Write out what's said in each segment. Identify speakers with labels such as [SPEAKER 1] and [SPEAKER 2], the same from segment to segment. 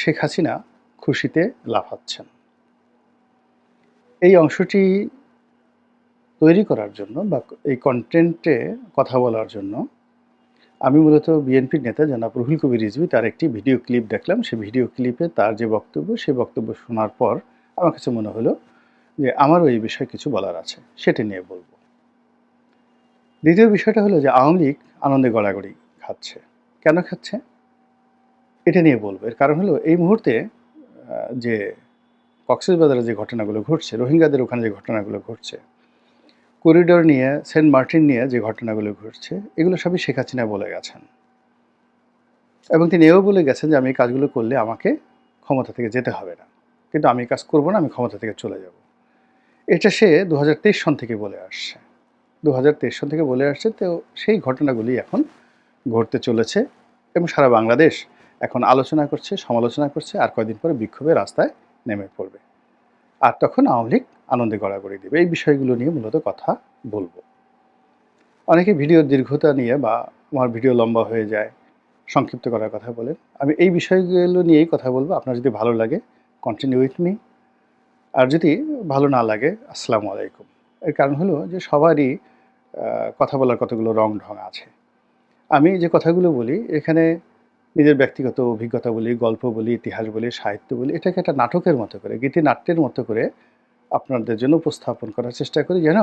[SPEAKER 1] শেখ হাসিনা খুশিতে লাফাচ্ছেন এই অংশটি তৈরি করার জন্য বা এই কন্টেন্টে কথা বলার জন্য আমি মূলত বিএনপির নেতা জনাব রুহুল কবির রিজভি তার একটি ভিডিও ক্লিপ দেখলাম। সেই ভিডিও ক্লিপে তার যে বক্তব্য সেই বক্তব্য শোনার পর আমার কাছে মনে হলো যে আমারও এই বিষয়ে কিছু বলার আছে, সেটা নিয়ে বলব। দ্বিতীয় বিষয়টা হলো যে আওয়ামী লীগ আনন্দে গড়াগড়ি খাচ্ছে। কেন খাচ্ছে? এটা নিয়ে বলব। এর কারণ হলো, এই মুহূর্তে যে কক্সবাজারে যে ঘটনাগুলো ঘটছে, রোহিঙ্গাদের ওখানে যে ঘটনাগুলো ঘটছে, করিডোর নিয়ে, সেন্ট মার্টিন নিয়ে যে ঘটনাগুলো ঘটছে, এগুলো সবই শেখ হাসিনা বলে গেছেন। এবং তিনি এও বলে গেছেন যে, আমি এই কাজগুলো করলে আমাকে ক্ষমতা থেকে যেতে হবে না। কিন্তু আমি কাজ করব না, আমি ক্ষমতা থেকে চলে যাব। এটা সে দু হাজার তেইশ সন থেকে বলে আসছে। দু হাজার তেইশ সন থেকে বলে আসছে, তো সেই ঘটনাগুলি এখন ঘটতে চলেছে এবং সারা বাংলাদেশ এখন আলোচনা করছে, সমালোচনা করছে, আর কয়দিন পরে বিক্ষোভের রাস্তায় নেমে পড়বে। আর তখন আওয়ামী লীগ আনন্দে গড়াগড়ি দেবে। এই বিষয়গুলো নিয়ে মূলত কথা বলব। অনেকে ভিডিওর দীর্ঘতা নিয়ে বা আমার ভিডিও লম্বা হয়ে যায়, সংক্ষিপ্ত করার কথা বলেন। আমি এই বিষয়গুলো নিয়েই কথা বলব। আপনার যদি ভালো লাগে কন্টিনিউ উইথ মি আর যদি ভালো না লাগে, আসসালামু আলাইকুম। এর কারণ হলো যে সবারই কথা বলার কতগুলো রং ঢং আছে। আমি যে কথাগুলো বলি, এখানে নিজের ব্যক্তিগত অভিজ্ঞতা বলি, গল্প বলি, ইতিহাস বলি, সাহিত্য বলি, এটাকে একটা নাটকের মতো করে গীতি নাট্যের মতো করে আপনাদের জন্য উপস্থাপন করার চেষ্টা করি যেন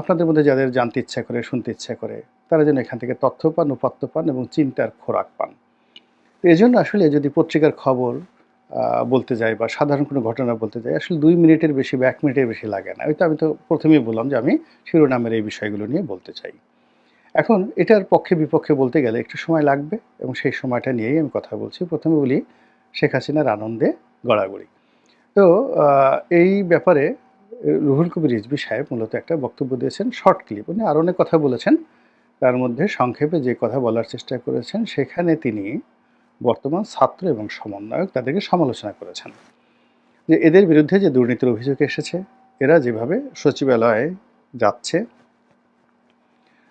[SPEAKER 1] আপনাদের মধ্যে যাদের জানতে ইচ্ছা করে, শুনতে ইচ্ছা করে, তারা যেন এখান থেকে তথ্য পান, উপাত্ত পান এবং চিন্তার খোরাক পান। তো এই জন্য আসলে যদি পত্রিকার খবর বলতে যাই বা সাধারণ কোনো ঘটনা বলতে যাই, আসলে দুই মিনিটের বেশি বা এক মিনিটের বেশি লাগে না। ওই তো আমি তো প্রথমেই বললাম যে আমি শিরোনামের এই বিষয়গুলো নিয়ে বলতে চাই। এখন এটার পক্ষে বিপক্ষে বলতে গেলে একটু সময় লাগবে এবং সেই সময়টা নিয়েই আমি কথা বলছি। প্রথমে বলি শেখ হাসিনার আনন্দে গড়াগড়ি। তো এই ব্যাপারে রুহুল কবির রিজবি সাহেব মূলত একটা বক্তব্য দিয়েছেন, শর্ট ক্লিপ। উনি আরও অনেক কথা বলেছেন। তার মধ্যে সংক্ষেপে যে কথা বলার চেষ্টা করেছেন, সেখানে তিনি বর্তমান ছাত্র এবং সমন্বয়ক তাদেরকে সমালোচনা করেছেন। যে এদের বিরুদ্ধে যে দুর্নীতির অভিযোগ এসেছে, এরা যেভাবে সচিবালয়ে যাচ্ছে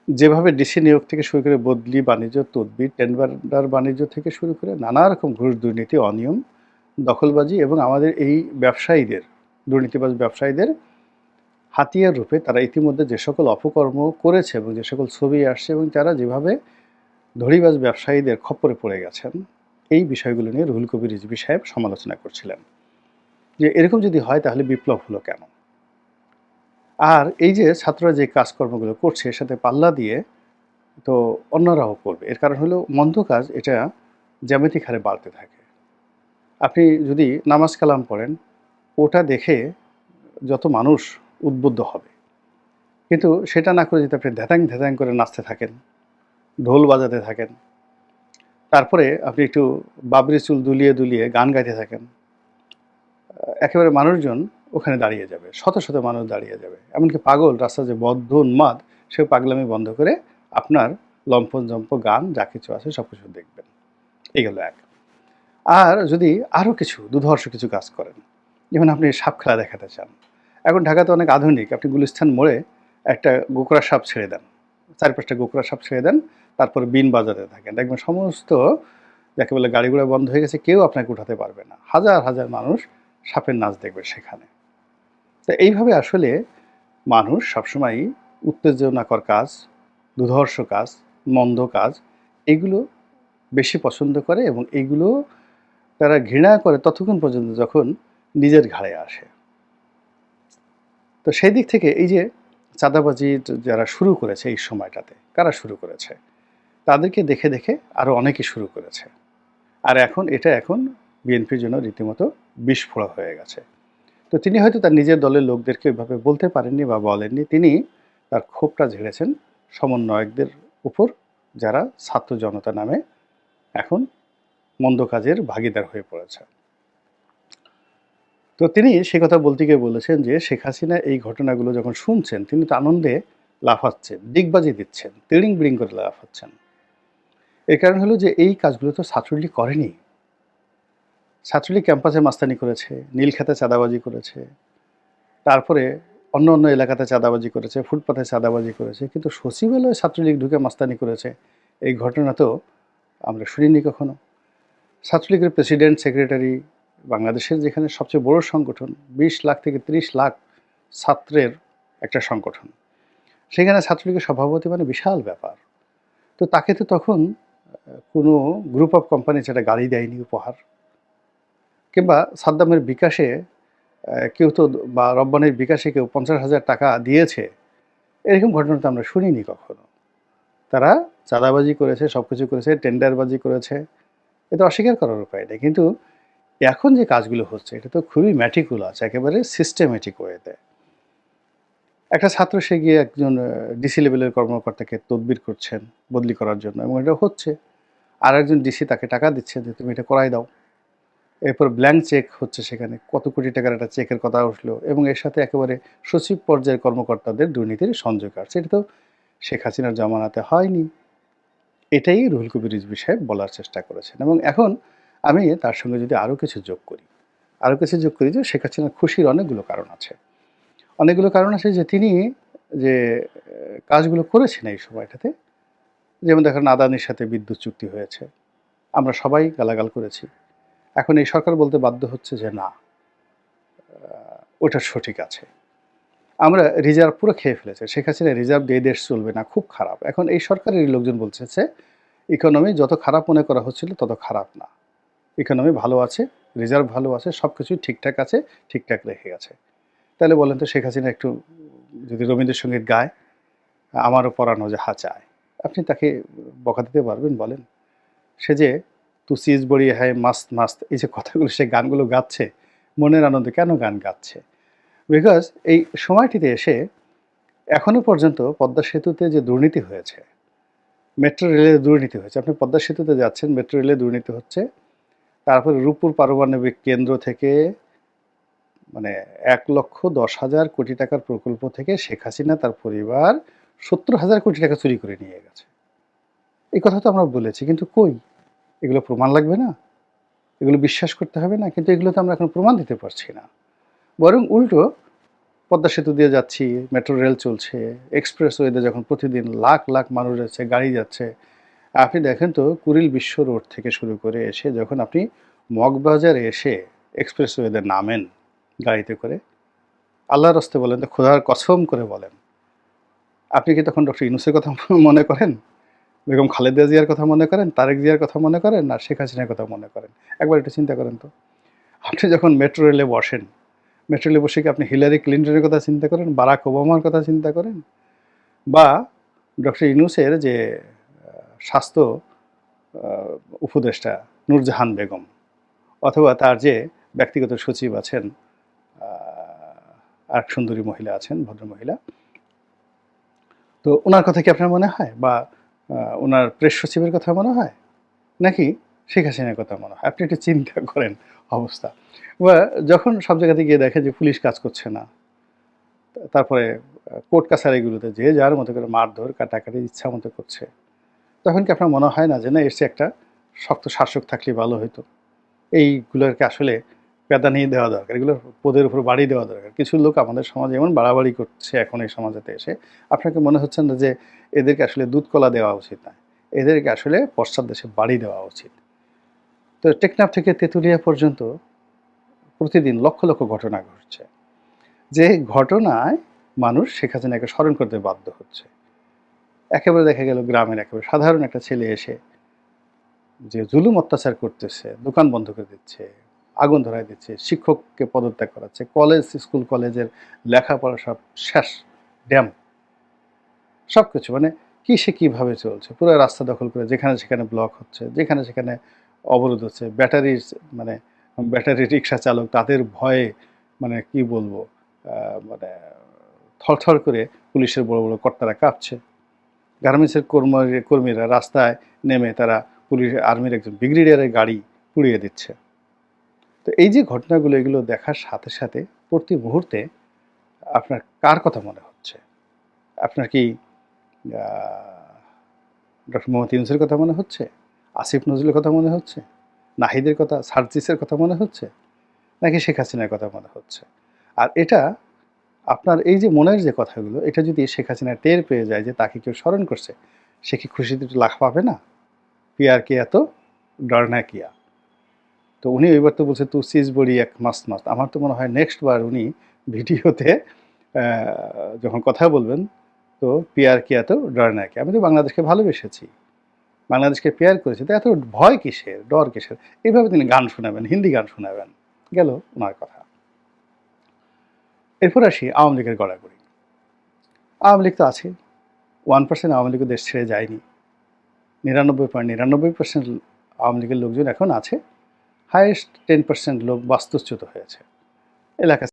[SPEAKER 1] যেভাবে ডিসি নিয়োগ থেকে শুরু করে বদলি বাণিজ্য, তদবির, টেন্ডার বাণিজ্য থেকে শুরু করে নানা রকম ঘুষ, দুর্নীতি, অনিয়ম, দখলবাজি এবং আমাদের এই ব্যবসায়ীদের, দুর্নীতিবাজ ব্যবসায়ীদের হাতিয়ার রূপে তারা ইতিমধ্যে যে সকল অপকর্ম করেছে এবং যে সকল ছবি আসছে এবং তারা যেভাবে ধড়িবাজ ব্যবসায়ীদের খপ্পরে পড়ে গেছেন, এই বিষয়গুলো নিয়ে রুহুল কবির রিজভি সাহেব সমালোচনা করছিলেন যে এরকম যদি হয় তাহলে বিপ্লব হলো কেন? আর এই যে ছাত্ররা যে কাজকর্মগুলো করছে সাথে পাল্লা দিয়ে তো অন্যরাও করবে। এর কারণ হলো মন্দ কাজ, এটা জ্যামিতিক হারে বাড়তে থাকে। আপনি যদি নামাজ কালাম পড়েন, ওটা দেখে যত মানুষ উদ্বুদ্ধ হবে। কিন্তু সেটা না করে যদি আপনি ধ্যাতাং ধ্যাতাং করে নাচতে থাকেন, ঢোল বাজাতে থাকেন, তারপরে আপনি একটু বাবরি চুল দুলিয়ে দুলিয়ে গান গাইতে থাকেন, একেবারে মানুষজন ওখানে দাঁড়িয়ে যাবে, শত শত মানুষ দাঁড়িয়ে যাবে। এমনকি পাগল, রাস্তা যে বদ্ধ উন্মাদ সে পাগলামি বন্ধ করে আপনার লম্পন জম্প গান, যা কিছু আছে সব কিছু দেখবেন। এই গেল এক। আর যদি আরও কিছু, দুধর্ষ কিছু কাজ করেন, যেমন আপনি সাপ খেলা দেখাতে চান। এখন ঢাকাতে অনেক আধুনিক, আপনি গুলিস্থান মোড়ে একটা গোকরা সাপ ছেড়ে দেন। চার পাঁচটা গোকরা সাপ ছেড়ে দেন, তারপর বিন বাজাতে থাকেন। দেখবেন সমস্ত, যাকে বলে গাড়ি ঘোড়া বন্ধ হয়ে গেছে, কেউ আপনাকে উঠাতে পারবে না। হাজার হাজার মানুষ সাপের নাচ দেখবে সেখানে। তো এইভাবে আসলে মানুষ সবসময়ই উত্তেজনাকর কাজ দুধর্ষ কাজ, মন্দ কাজ, এগুলো বেশি পছন্দ করে এবং এগুলো তারা ঘৃণা করে ততক্ষণ পর্যন্ত যখন নিজের ঘাড়ে আসে। তো সেই দিক থেকে এই যে চাঁদাবাজি যারা শুরু করেছে এই সময়টাতে, কারা শুরু করেছে? তাদেরকে দেখে দেখে আরও অনেকে শুরু করেছে। আর এখন, এটা এখন বিএনপির জন্য রীতিমতো বিস্ফোরক হয়ে গেছে। তো তিনি হয়তো তার নিজের দলের লোকদেরকে ওইভাবে বলতে পারেননি বা বলেননি। তিনি তার ক্ষোভটা ঝেড়েছেন সমন্বয়কদের উপর, যারা ছাত্র জনতা নামে এখন মন্দ কাজের ভাগিদার হয়ে পড়েছে। তো তিনি সে কথা বলতে গিয়ে বলেছেন যে, শেখ হাসিনা এই ঘটনাগুলো যখন শুনছেন, তিনি তো আনন্দে লাফাচ্ছেন দিগবাজি দিচ্ছেন তিড়িং বিড়িং করে লাফাচ্ছেন। এর কারণ হলো যে, এই কাজগুলো তো ছাত্রলীগ করেনি। ছাত্রলীগ ক্যাম্পাসে মাস্তানি করেছে নীলখাতে চাঁদাবাজি করেছে, তারপরে অন্য অন্য এলাকাতে চাঁদাবাজি করেছে ফুটপাথে চাঁদাবাজি করেছে, কিন্তু সচিবালয়ে ছাত্রলীগ ঢুকে মাস্তানি করেছে, এই ঘটনা তো আমরা শুনিনি কখনো। ছাত্রলীগের প্রেসিডেন্ট, সেক্রেটারি বাংলাদেশের যেখানে সবচেয়ে বড় সংগঠন, বিশ লাখ থেকে ত্রিশ লাখ ছাত্রের একটা সংগঠন, সেখানে ছাত্রলীগের সভাপতি মানে বিশাল ব্যাপার। তো তাকে তো তখন কোনো গ্রুপ অফ কোম্পানি সেটা গাড়ি দেয়নি, উপহার। কিংবা সাদ্দামের বিকাশে কেউ তো, বা রব্বানির বিকাশে কেউ পঞ্চাশ হাজার টাকা দিয়েছে, এরকম ঘটনা তো আমরা শুনিনি কখনো। তারা চাঁদাবাজি করেছে সব কিছু করেছে, টেন্ডারবাজি করেছে, এটা অস্বীকার করার উপায় নেই। কিন্তু এখন যে কাজগুলো হচ্ছে, এটা তো খুবই ম্যাটিকুলাস, একেবারে সিস্টেমেটিক ওয়েতে একটা ছাত্র, সে গিয়ে একজন ডিসি লেভেলের কর্মকর্তাকে তদবির করছেন বদলি করার জন্য, এবং এটা হচ্ছে। আর একজন ডিসি তাকে টাকা দিচ্ছে যে, তুমি এটা করাই দাও। এরপর ব্ল্যাঙ্ক চেক হচ্ছে সেখানে। কত কোটি টাকার একটা চেকের কথা উঠল এবং এর সাথে একেবারে সচিব পর্যায়ের কর্মকর্তাদের দুর্নীতির সংযোগ আসছে এটা তো শেখ হাসিনার জমানাতে হয়নি। এটাই রুহুল কবির রিজভী সাহেব বলার চেষ্টা করেছেন এবং এখন আমি তার সঙ্গে যদি আরও কিছু যোগ করি, আরও কিছু যোগ করি যে শেখ হাসিনার খুশির অনেকগুলো কারণ আছে। অনেকগুলো কারণ আছে যে তিনি যে কাজগুলো করেছেন এই সময়টাতে, যেমন দেখেন আদানির সাথে বিদ্যুৎ চুক্তি হয়েছে। আমরা সবাই গালাগাল করেছি। এখন এই সরকার বলতে বাধ্য হচ্ছে যে না ওটা সঠিক আছে। আমরা রিজার্ভ পুরো খেয়ে ফেলেছে। শেখ হাসিনা রিজার্ভ দিয়ে দেশ চলবে না, খুব খারাপ। এখন এই সরকারের লোকজন বলছে ইকোনমি যত খারাপ মনে করা হচ্ছিল তত খারাপ না। ইকোনমি ভালো আছে, রিজার্ভ ভালো আছে সব কিছুই ঠিকঠাক আছে, ঠিকঠাক রেখে গেছে। তাহলে বলেন তো শেখ হাসিনা একটু যদি রবীন্দ্রসঙ্গীত গায়, আমারও পরানো যাহা চায় আপনি তাকে বকা দিতে পারবেন বলেন? সে যে তু সিজ বড়ি হায় মাস্ত মাস্ত এই যে কথাগুলো সে গানগুলো গাচ্ছে, মনের আনন্দে কেন গান গাচ্ছে? বিকজ এই সময়টিতে এসে এখনও পর্যন্ত পদ্মা সেতুতে যে দুর্নীতি হয়েছে মেট্রো রেলে দুর্নীতি হয়েছে, আপনি পদ্মা সেতুতে যাচ্ছেন মেট্রো রেলে দুর্নীতি হচ্ছে, তারপরে রূপপুর পারমাণবিক কেন্দ্র থেকে মানে এক লক্ষ দশ হাজার কোটি টাকার প্রকল্প থেকে শেখ হাসিনা তার পরিবার সত্তর হাজার কোটি টাকা চুরি করে নিয়ে গেছে। এই কথা তো আমরা বলেছি, কিন্তু কই? এগুলো প্রমাণ লাগবে না? এগুলো বিশ্বাস করতে হবে না? কিন্তু এগুলো তো আমরা এখন প্রমাণ দিতে পারছি না। বরং উল্টো, পদ্মা সেতু দিয়ে যাচ্ছি, মেট্রো রেল চলছে এক্সপ্রেস এক্সপ্রেসওয়েতে যখন প্রতিদিন লাখ লাখ মানুষ যাচ্ছে, গাড়ি যাচ্ছে, আপনি দেখেন তো কুরিল বিশ্ব রোড থেকে শুরু করে এসে যখন আপনি মগবাজারে এসে এক্সপ্রেস এক্সপ্রেসওয়েতে নামেন গাড়িতে করে, আল্লাহর রস্তে বলেন, তো খোদার কসম করে বলেন। আপনি কি তখন ডক্টর ইনুসের কথা মনে করেন? বেগম খালেদা জিয়ার কথা মনে করেন, তারেক জিয়ার কথা মনে করেন না শেখ হাসিনার কথা মনে করেন। একবার একটু চিন্তা করেন তো। আপনি যখন মেট্রো রেলে বসেন মেট্রো রেলে বসে কি আপনি হিলারি ক্লিন্টনের কথা চিন্তা করেন বারাক ওবামার কথা চিন্তা করেন? বা ডক্টর ইউনুসের যে স্বাস্থ্য উপদেষ্টা নূরজাহান বেগম অথবা তার যে ব্যক্তিগত সচিব আছেন আর সুন্দরী মহিলা আছেন ভদ্র মহিলা তো ওনার কথা কি আপনার মনে হয়? বা ওনার প্রেস সচিবের কথা মনে হয়? নাকি শেখ হাসিনার কথা মনে হয়? আপনি একটু চিন্তা করেন অবস্থা। বা যখন সব জায়গাতে গিয়ে দেখে যে পুলিশ কাজ করছে না, তারপরে কোর্ট কাছারিগুলোতে যে যার মতো করে মারধর, কাটাকাটি, ইচ্ছা মতো করছে, তখন কি আপনার মনে হয় না যে না এসে একটা শক্ত শাসক থাকলে ভালো হতো এইগুলোকে আসলে পেদা নিয়ে দেওয়া দরকার, এগুলো পদের উপর বাড়ি দেওয়া দরকার। কিছু লোক আমাদের সমাজে এমন বাড়াবাড়ি করছে এখন এই সমাজেতে এসে, আপনাকে মনে হচ্ছে না যে এদেরকে আসলে দুধ কলা দেওয়া উচিত না, এদেরকে আসলে পশ্চাৎ দেশে বাড়ি দেওয়া উচিত। তো টেকনাফ থেকে তেঁতুলিয়া পর্যন্ত প্রতিদিন লক্ষ লক্ষ ঘটনা ঘটছে, যে ঘটনায় মানুষ শেখ হাসিনাকে স্মরণ করতে বাধ্য হচ্ছে। একেবারে দেখা গেল গ্রামের একেবারে সাধারণ একটা ছেলে এসে যে জুলুম অত্যাচার করতেছে, দোকান বন্ধ করে দিচ্ছে আগুন ধরায় দিচ্ছে, শিক্ষককে পদত্যাগ করাচ্ছে কলেজ স্কুল কলেজের লেখাপড়া সব শেষ ড্যাম সব কিছু মানে কি সে কীভাবে চলছে? পুরো রাস্তা দখল করে যেখানে সেখানে ব্লক হচ্ছে, যেখানে সেখানে অবরোধ হচ্ছে ব্যাটারির মানে ব্যাটারি রিক্সা চালক তাদের ভয়ে মানে কি বলব মানে থরথর করে পুলিশের বড় বড় কর্তারা কাঁপছে। গার্মেন্টসের কর্মী কর্মীরা রাস্তায় নেমে তারা পুলিশ আর্মির একজন ব্রিগেডিয়ারের গাড়ি পুড়িয়ে দিচ্ছে। তো এই যে ঘটনাগুলো, এগুলো দেখার সাথে সাথে প্রতি মুহূর্তে আপনার কার কথা মনে হচ্ছে? আপনার কি ডক্টর মোহাম্মদ ইউনুসের কথা মনে হচ্ছে? আসিফ নজরুলের কথা মনে হচ্ছে? নাহিদের কথা, সার্জিসের কথা মনে হচ্ছে? নাকি শেখ হাসিনার কথা মনে হচ্ছে? আর এটা আপনার এই যে মনের যে কথাগুলো, এটা যদি শেখ হাসিনা টের পেয়ে যায় যে তাকে কেউ স্মরণ করছে, সে কি খুশিতে একটু লাখ পাবে না? পিয়ার কে এত? ডর না কিয়া তো উনি ওইবার তো বলছে তু সিজ বড়ি এক মাস্ত মাস্ত আমার তো মনে হয় নেক্সট বার উনি ভিডিওতে যখন কথা বলবেন, তো পিয়ার কিয়া তো ডর না কি আমি তো বাংলাদেশকে ভালোবেসেছি। বাংলাদেশকে পেয়ার করেছি। তো এত ভয় কিসের? ডর কিসের? এইভাবে তিনি গান শোনাবেন, হিন্দি গান শোনাবেন। গেল ওনার কথা। এরপর আসি আওয়ামী লীগের গড়াগড়ি। আওয়ামী লীগ তো আছে। ওয়ান পার্সেন্ট আওয়ামী লীগও দেশ ছেড়ে যায়নি। নিরানব্বই পয়েন্ট, নিরানব্বই পার্সেন্ট আওয়ামী লীগের লোকজন এখন আছে। হায়েস্ট টেন পার্সেন্ট লোক বাস্তুচ্যুত হয়েছে। এলাকা